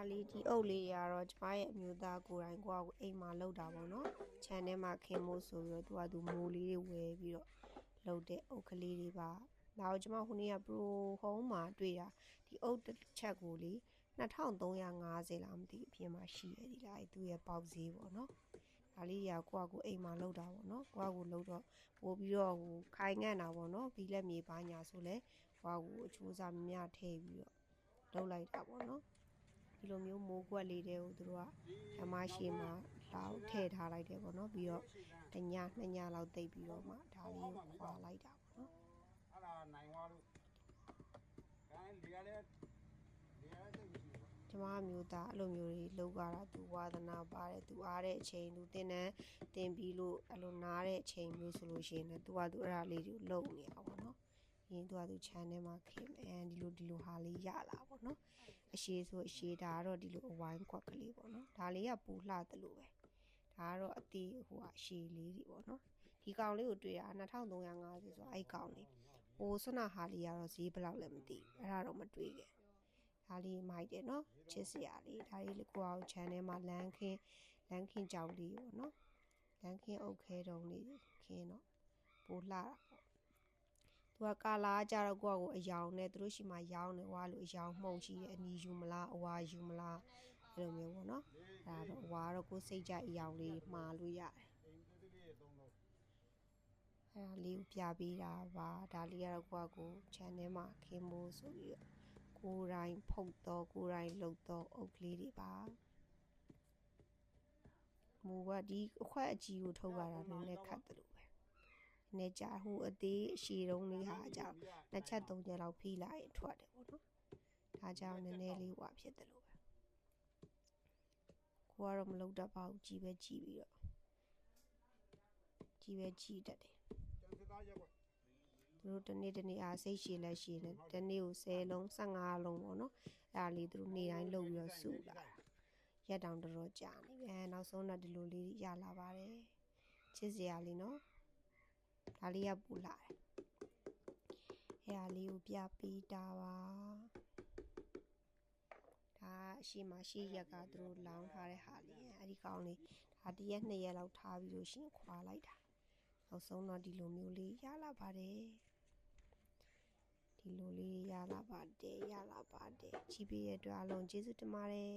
ဒါလေးဒီအုပ်လေးရတော့ကျမရဲ့အမျိုးသားကိုယ်တိုင်ကိုယ့်အကိုအိမ်မှာလောက်တာပေါ့နော်ခြံထဲမှာခင်းမို့ဆိုပြီးတော့သူကသူမိုးလေးတွေဝယ်ပြီးတော့လောက်တဲ့အုပ်ကလေးတွေပါဒါတော့ကျမဟိုနေ့က Pro Home မှာတွေ့တာဒီအုပ်တစ်ချက်ကိုလေ2350လားမသိဘူးအပြင်မှာရှိရည်ဒီလားသူ့ရဲ့ပေါက်ဈေးပေါ့နော်ဒါလေးရကိုယ့်အကိုအိမ်မှာလောက်တာပေါ့နော်ကိုယ့်အကိုလောက်တော့ပို့ပြီးတော့ဟိုခိုင်ငန့်တာပေါ့နော်ဘီလက်မြေပါညာဆိုလဲကိုယ့်အကိုအချိုးစားမြမြထည့်ပြီးတော့လောက်လိုက်တာပေါ့နော် ဒီလိုမျိုးမိုးကွက်လေးတွေကိုသူတို့ကဓမ္မရှိမှာလောက်ထည့်ထားလိုက်တယ်ပေါ့နော်ပြီးတော့တညနှစ်ညလောက်တိတ်ပြီးတော့မှဒါလေးကိုခွာလိုက်တာပေါ့နော်အဲ့ဒါနိုင်သွားလို့ဒါလေရလေလေရတဲ့မရှိဘူးကျမအမျိုးသားအဲ့လိုမျိုးတွေလောက်ကြတာသူဝါသနာပါတယ်သူအားတဲ့အချိန်သူတင်တန်းတင်ပြီးလို့အဲ့လိုနားတဲ့အချိန်မျိုးဆိုလို့ရှိရင်လည်းသူကသူအဲ့ဒါလေးတွေကိုလုံနေတာပေါ့နော် ရင်သူကသူ channel မှာခင်မယ်ဒီလိုဒီလိုဟာလေးရလာပေါ့နော်အရှိဆိုအရှိဒါကတော့ဒီလိုအဝိုင်းခွက်ကလေးပေါ့နော်ဒါလေးကပူလှတယ်လို့ပဲဒါကတော့အသေးဟိုကအရှိလေးတွေပေါ့နော်ဒီကောင်လေးကိုတွေ့တာ2350ဆိုအဲ့ကောင်လေးဟိုဆွနာဟာလေးကတော့ဈေးဘယ်လောက်လဲမသိဘူးအဲ့ဒါတော့မတွေ့ခဲ့ဒါလေးမိုက်တယ်နော်ချစ်စရာလေးဒါလေးကိုအောင် channel မှာလမ်းခင်းလမ်းခင်းကြောင်လေးပေါ့နော်လမ်းခင်းအုပ်ခဲတုံးလေးခင်းတော့ပိုလှတာပေါ့ သူကကာလာကြတော့ကိုယ့်ကိုအယောင်နဲ့သူတို့ရှိမှရောင်းတယ်ဟွာလို့အယောင်မှုန်ရှိတယ်အနီယူမလားအဝါယူမလားအဲ့လိုမျိုးပေါ့နော်ဒါတော့အဝါတော့ကိုယ်စိတ်ကြိုက်အယောင်လေးမှားလို့ရတယ်အိမ်သေးသေးလေးသုံးလို့အဲ့ဒါလေးကိုပြပေးတာပါဒါလေးကတော့ကိုယ့်ကို channel မှာခင်းဖို့ဆိုပြီးတော့ကိုယ်တိုင်ဖုတ်တော့ကိုယ်တိုင်လှုပ်တော့အုပ်ကလေးတွေပါမူကဒီအခွက်အကြီးကိုထုတ်ရတာနည်းနည်းခတ်တယ်လို့ပဲ နည်းနည်းကြာဟိုအသေးအရှည်တုံးလေးဟာကြောင့်နှစ်ချက်သုံးချက်လောက်ဖိလိုက်ရင်ထွက်တယ်ပေါ့နော်ဒါကြောင့်နည်းနည်းလေးဟွာဖြစ်တယ်လို့ပဲကိုကတော့မလုပ်တတ်ပါဘူးကြီးပဲကြီးပြီးတော့ကြီးပဲကြီးတတ်တယ်ကျန်စစ်သားရက်ကွက်သူတို့တစ်နေ့တစ်နေ့အားစိတ်ရှည်လက်ရှည်နဲ့တစ်နေ့ကို10လုံး15လုံးပေါ့နော်အဲ့ဒါလေးသူတို့နေ့တိုင်းလုပ်ပြီးတော့စုလာတာရက်တောင်တော်တော်ကြာနေပြီအဲနောက်ဆုံးတော့ဒီလိုလေးရလာပါတယ်ချစ်စရာလေးနော် ဒါလေးကပူလာတယ်အဲ့ဒါလေးကိုပြပေးတာပါဒါအရှိမရှိရက်ကသူတို့လောင်းထားတဲ့ဟာလေးအဲ့ဒီကောင်လေးဒါတစ်ရက်နှစ်ရက်လောက်ထားပြီးလို့ရှရင်ခွာလိုက်တာနောက်ဆုံးတော့ဒီလိုမျိုးလေးရလာပါတယ်ဒီလိုလေးရလာပါတယ်ရလာပါတယ်ကြီးပေးရတဲ့အတွက်အလုံးကျေးဇူးတင်ပါတယ်